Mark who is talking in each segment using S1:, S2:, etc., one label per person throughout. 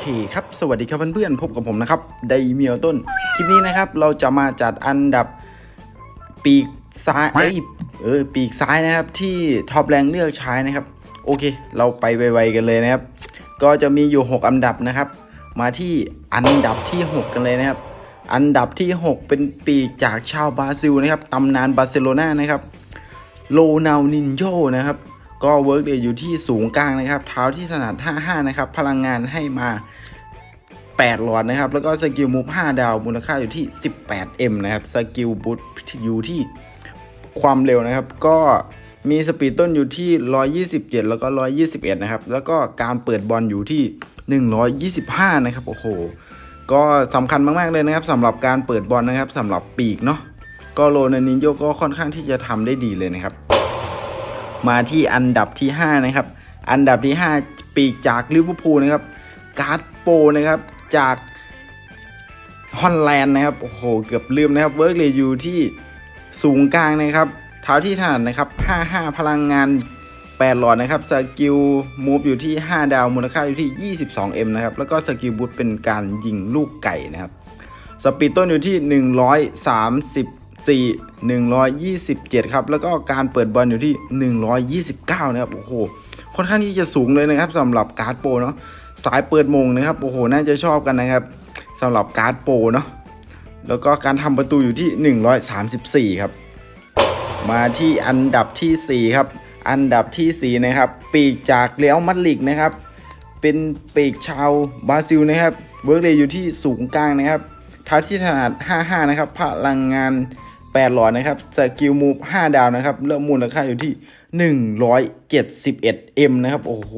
S1: เคครับ สวัสดีครับเพื่อนๆพบกับผมนะครับไดเมียวต้น คลิปนี้นะครับ เราจะมาจัดอันดับปีกซ้ายเอ้ยเออปีกซ้ายนะครับ ที่ท็อปแรงเลือกใช้นะครับ โอเค เราไปไวๆกันเลยนะครับ ก็จะมีอยู่ 6 อันดับนะครับ มาที่อันดับที่ 6 กันเลยนะครับ อันดับที่ 6 เป็นปีกจากชาวบราซิลนะครับตำนานบาร์เซโลนานะครับโลนาลนินโยนะครับ ก็เวิร์กเดย์อยู่ที่สูงกลางนะครับเท้าที่ถนัด55นะครับพลังงานให้มา 8 หลอดนะครับ แล้วก็สกิลมูฟ5ดาวมูลค่าอยู่ที่ 18M นะครับสกิลบูทอยู่ที่ความเร็วนะครับ ก็มีสปีดต้นอยู่ที่ 127 แล้วก็ 121 นะครับ แล้วก็การเปิดบอลอยู่ที่ 125 นะครับ โอ้โห ก็สำคัญมาก ๆ เลยนะครับสำหรับการเปิดบอลนะครับสำหรับปีกเนาะ ก็โรนัลดินโยก็ค่อนข้างที่จะทำได้ดีเลยนะครับ มาที่อันดับที่ 5 นะครับ อันดับที่ 5 ปีกจากลิเวอร์พูลนะครับ การ์ดโปนะครับจากฮอลแลนด์นะครับ โอ้โห เกือบลืมนะครับ เวิร์กเลยอยู่ที่สูงกลางนะครับ เท้าที่ถนัดนะครับ 55 พลังงาน 8 หลอดนะครับสกิลมูฟอยู่ที่ 5 ดาว มูลค่าอยู่ที่ 22M นะครับ แล้วก็สกิลบูทเป็นการยิงลูกไก่นะครับ สปีดต้นอยู่ที่ 1 3 4 127 ครับ แล้วก็การเปิดบอลอยู่ที่ 129 นะครับ โอ้โห ค่อนข้างที่จะสูงเลยนะครับสำหรับการ์ดโปรเนาะ สายเปิดมงนะครับ โอ้โห น่าจะชอบกันนะครับสำหรับการ์ดโปรเนาะ แล้วก็การทำประตูอยู่ที่ 134 ครับ มาที่อันดับทีสี่4 ครับ อันดับทีสี่ 4 นะครับ ปีกจากเรอัลมาดริดนะครับ เป็นปีกชาวบราซิลนะครับ เวิร์กเลย์อยู่ที่สูงกลางนะครับเท้าที่ถนัด 55 นะครับ พลังงาน 8หลอดนะครับ สกิลมูฟ5ดาวนะครับ เริ่มมูลค่าอยู่ที่ 171M นะครับ โอ้โห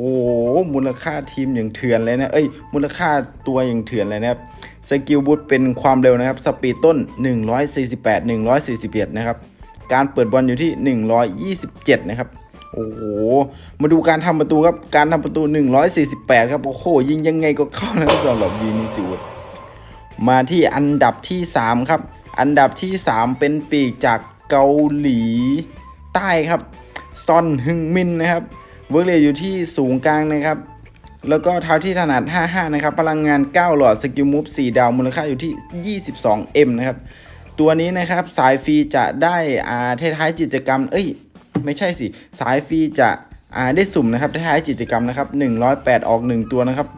S1: มูลค่าทีมอย่างเถื่อนเลยนะ เอ้ย มูลค่าตัวอย่างเถื่อนเลยนะครับ สกิลบูทเป็นความเร็วนะครับ สปีดต้น 148 141 นะครับ การเปิดบอลอยู่ที่ 127 นะครับโอ้โห มาดูการทำประตูครับ การทำประตู 148 ครับ โอ้โห ยิงยังไงก็เข้านะสำหรับวีนิซิอุสมาที่อันดับที่ 3 ครับ อันดับที่ 3 เป็นปีกจากเกาหลีใต้ครับ ซอนฮึงมินนะครับเวิร์กเลยอยู่ที่สูงกลางนะครับ แล้วก็เท้าที่ถนัด 55 นะครับ พลังงาน 9 หลอดสกิลมูฟ4ดาว มูลค่าอยู่ที่ 22M นะครับ ตัวนี้นะครับสายฟรีจะได้อ่าท้ายกิจกรรม เอ้ย ไม่ใช่สิ สายฟรีจะอ่าได้สุ่มนะครับท้ายกิจกรรมนะครับ 108 ออก 1 ตัวนะครับ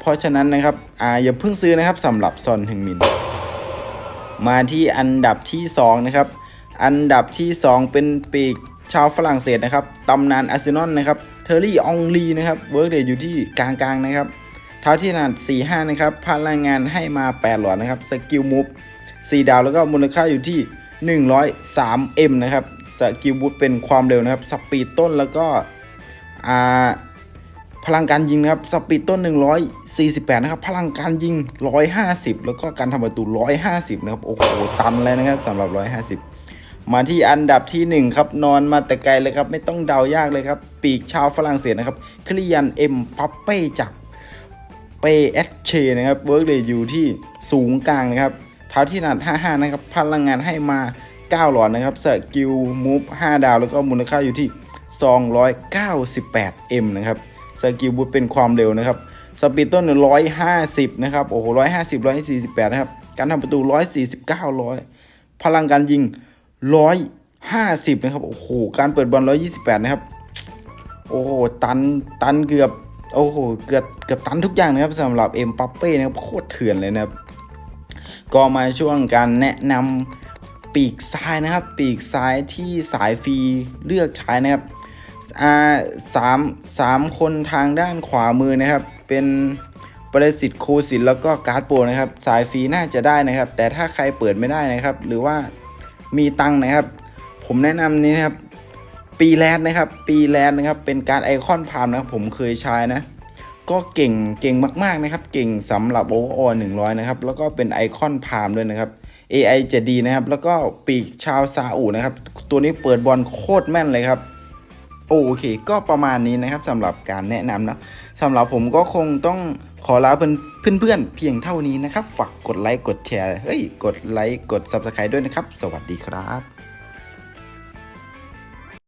S1: เพราะฉะนั้นนะครับอ่าอย่าเพิ่งซื้อนะครับสำหรับซอนฮึงมิน มาที่อันดับที่2นะครับอันดับที่ 2 เป็นปีกชาวฝรั่งเศสนะครับตำนานอาร์เซนอลนะครับเทอร์รี่องลีนะครับเวิร์กเดย์อยู่ที่กลางๆนะครับเท้าที่ถนัด45 นะครับพลังงานให้มา 8 หลอดนะครับสกิลมูฟ4 ดาวแล้วก็มูลค่าอยู่ที่ 103M นะครับสกิลบูทเป็นความเร็วนะครับสปีดต้นแล้วก็อ่า พลังการยิงนะครับสปีดต้น 148 นะครับ พลังการยิง 150 แล้วก็การทำประตู 150 นะครับ โอ้โห ตันเลยนะครับสำหรับ 150 มาที่อันดับทีหนึ่1 ครับ นอนมาแต่ไกลเลยครับ ไม่ต้องเดายากเลยครับ ปีกชาวฝรั่งเศสนะครับ คลิยันเอ็มปัปเป้จากเปเอสเชนะครับ เวิร์กเลยอยู่ที่สูงกลางนะครับ เท้าที่หนัด 55 นะครับ พลังงานให้มา 9 หลอดนะครับ สกิลมูฟ 5 ดาว แล้วก็มูลค่าอยู่ที่ 298M นะครับ สกิลบูทเป็นความเร็วนะครับสปีดต้น 150 นะครับ โอ้โห 150 148 นะครับ การทำประตู 149 100 พลังการยิง 150 นะครับ โอ้โห การเปิดบอล 128 นะครับ โอ้โห ตัน ตันเกือบ โอ้โห เกือบ เกือบตันทุกอย่างนะครับสำหรับเอ็มปัปเป้นะครับ โคตรเถื่อนเลยนะครับ ก็มาช่วงการแนะนำปีกซ้ายนะครับ ปีกซ้ายที่สายฟรีเลือกใช้นะครับ อ่าสามสามคนทางด้านขวามือนะครับ เป็นประสิทธิ์โคสินแล้วก็การ์ดโปรนะครับ สายฟรีน่าจะได้นะครับ แต่ถ้าใครเปิดไม่ได้นะครับ หรือว่ามีตังนะครับ ผมแนะนำนี้นะครับ ปีแรดนะครับ ปีแรดนะครับ เป็นการไอคอนพามนะครับ ผมเคยใช้นะ ก็เก่งเก่งมากๆนะครับ เก่งสำหรับโอเวอร์ออหนึ่งร้อยนะครับ แล้วก็เป็นไอคอนพามด้วยนะครับ AI จะดีนะครับ แล้วก็ปีกชาวซาอุนะครับ ตัวนี้เปิดบอลโคตรแม่นเลยครับ โอเค ก็ประมาณนี้นะครับสำหรับการแนะนำนะสำหรับผมก็คงต้องขอลาเพื่อนเพื่อนเพียงเท่านี้นะครับ ฝากกดไลค์กดแชร์เฮ้ยกดไลค์กด Subscribe ด้วยนะครับ สวัสดีครับ